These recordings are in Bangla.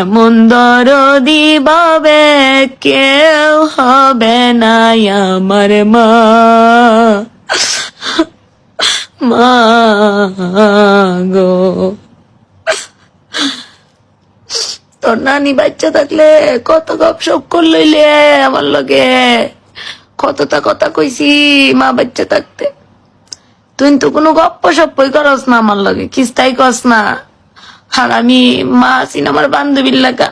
এমন দরদি বাবে কেউ হবে না আমার মা। মা গো। তোর নানি বাচ্চা থাকলে কত গপ সপ করলইলে আমার লগে। কতটা কথা কইছি মা বাচ্চা থাকতে। তুই তো কোনো গপ্প সপ্পই করস না আমার লগে, কিস্তাই কস না। আর আমি মা আছি না আমার বান্ধবীর লাগা।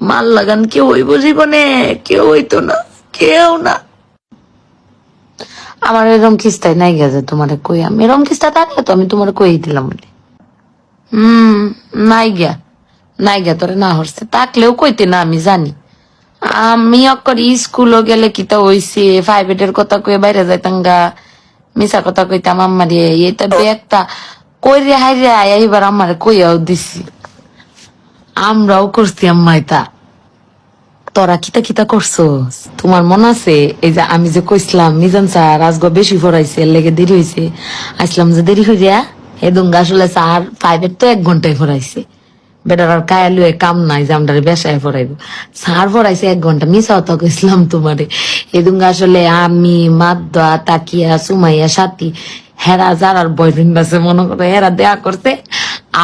মাল লাগান কেউ হইব জীবনে কেউ হইতো না কেউ না। আমার এরম কিস্তায় নাই গেছে তোমার কই আমি। এরম কিস্তা থাকলে তো আমি তোমার কই দিলাম বলে। হুম নাই গিয়া। নাই গিয়া তোরে না হরছে থাকলেও কইতে না আমি জানি। আমি অকর স্কুলও গেলে কিতা হইছে ফাইভ প্রাইভেটের কথা কয়ে বাইরে যাইতাম গা। মিশা কথা কইতাম আমারে এটা ব্যাগটা কই রে হাই রে, আয় আমারে কইয়াও দিছি। আমরাও করছি আম্মাই তা তোরা কিতা কিতা করছস? তোমার মন আছে? এই যে আমি যে কইছিলাম, মিজান স্যার বেশি পড়াইছে এর লেগে দেরি হইছে। আসলাম যে দেরি হইয়া হেদুঙ্গা আসলে প্রাইভেট তো এক ঘন্টায় পড়াইছে বেটার আর কায়া কাম নাই যে আমরা বেসায় পড়াইবো স্যার পড়াইছে এক ঘণ্টা মিস হতো কইছিলাম তোমারে। এদুঙ্গা আসলে আমি, মাদ্দা, তাকিয়া, সুমাইয়া, সাথী হেরা যার বয়ফ্রেন্ড আছে, মনে করো, হেরা দেয়া করছে।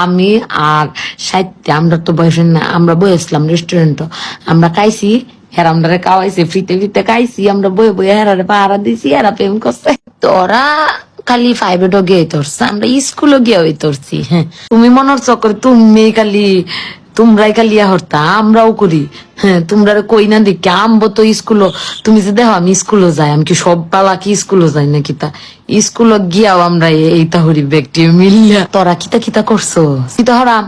আমি আর সাহিত্য আমরা তো বয়ফ্রেন্ড না, আমরা বসলাম রেস্টুরেন্ট আমরা খাইছি, হেরা আমরা খাওয়াইছে, ফ্রিতে ফ্রিতে খাইছি, আমরা বয়ে বয়ে হেরারে পাহারা দিছি হেরা প্রেম করছে। তোরা খালি ফাইভেটও গিয়ে তোরছে আমরা স্কুলও গিয়ে ওই তোরছি হ্যাঁ তুমি মনের চক্কর তুমি খালি তোমরাই খালি ইয়া হরতা, আমরাও করি। হ্যাঁ তোমরা কই না দেখি আমবো তো স্কুলও, তুমি যে দেখো আমি স্কুলও যাই, আমি কি সব পালা কি স্কুলও যাই না কিতা স্কুলও গিয়াও আমরা এইটা হরি ব্যক্তি মিলিয়া। তোরা কিতা কিতা করছ? কিতা হরাম?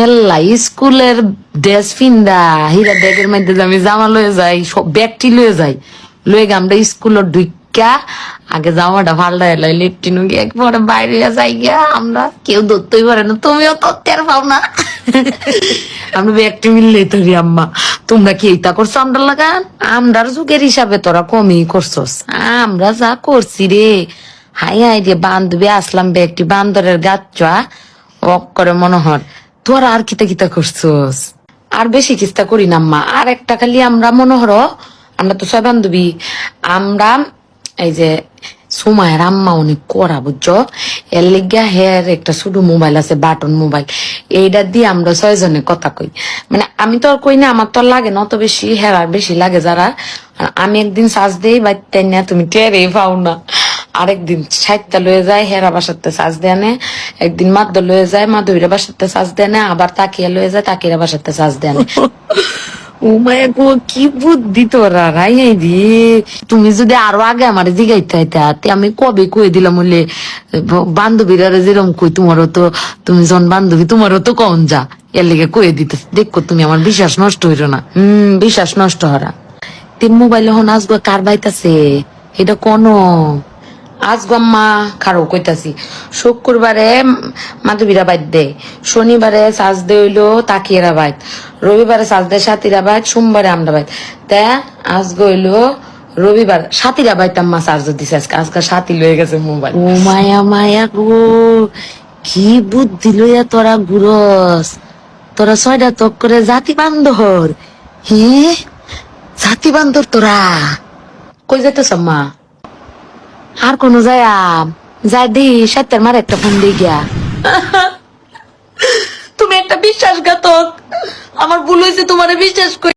এল্লা, স্কুলের ড্রেস ফিন্দা হিরা ব্যাগের মধ্যে আমি জামা লয়ে যাই, সব ব্যাগটি লয়ে যাই। লয়ে গে আমরা স্কুলের ঢুকা আগে জামাটা একবারে বাইরে আমরা কেউ ধরতেই পারে না, তুমিও তো টের পাও না। মিললে তোরি আম্মা। তোমরা কি এইটা করছ আমরা লাগান আমরার যুগের হিসাবে তোরা কমই করছস। আমরা যা করছি রে। হাই হাই রে, বান্ধবী আসলাম ব্যাগটি বান্দরের গাছ ওক করে মনে হয় তোরা আর কিতা কিতা করছস? আর বেশি কিস্তা করি না, আম্মা। আর একটা খালি আমরা মনে হর আমরা তো ছয় বান্ধবী। আমরা এই যে সুমায়ের আম্মা অনেক করা, বুঝছ? এর লিগা হের একটা ছোট মোবাইল আছে বাটন মোবাইল এইটা দিয়ে আমরা ছয়জনে কথা কই। মানে আমি তো আর কই না, আমার তো লাগে না, অত বেশি হেরার বেশি লাগে যারা। আমি একদিন সাজ দেই বাইতে না তুমি টেরেই পাও না। আরেকদিন সাইটটা লয়ে যায় হেরা বাসাতে সাজ দেয় নে। একদিন মাদ্দ লয়ে যায় মাধবীরা বাসাতে সাজ দেয় না, আবার তাকিয়া লয়ে যায় তাকিয়া বাসাতে সাজ দেয় না। ও মায়া গো কি বুদ্ধি তোরা? রাই দি তুমি যদি আরও আগে আমার জিগাইতে হইতা আমি কবে কই দিলাম বলে বান্ধবীরা যেরকম কই, তোমারও তো, তুমি যখন বান্ধবী, তোমারও তো কন যা। এর লেগে কয়ে দিতে, দেখো তুমি আমার বিশ্বাস নষ্ট হইল না। হম, বিশ্বাস নষ্ট হরা। তে মোবাইল হন আসব কার বাইতাছে? এটা কোনো? আজ গম্মা খারো কইতাছি। শুক্রবারে মাধবীরা বাইত দে। শনিবারে সাজ দে হইল তাকিয়েরা বাইত। রবিবারে সাজ দে সাতিরা বাইত সোমবারে আমরা বাইত। তা আজ গইলো রবিবার। সাতিরা বাইত আম্মা চার্জ দিছে আজকে। আজকে সাথী লয়ে গেছে মোবাইল। ও মায়া মায়া গো কি বুদ্ধি লইয়া তোরা ঘুরস তোরা ছয়টা তক করে জাতি বান্ধর হে? জাতি বান্ধর তোরা। কই যেতেছ মা আর কোনো যায়াম যাই দি সাতের মার একটা ফোন দিয়ে গিয়া। তুমি একটা বিশ্বাসঘাতক। আমার ভুল হয়েছে, তোমার বিশ্বাস করি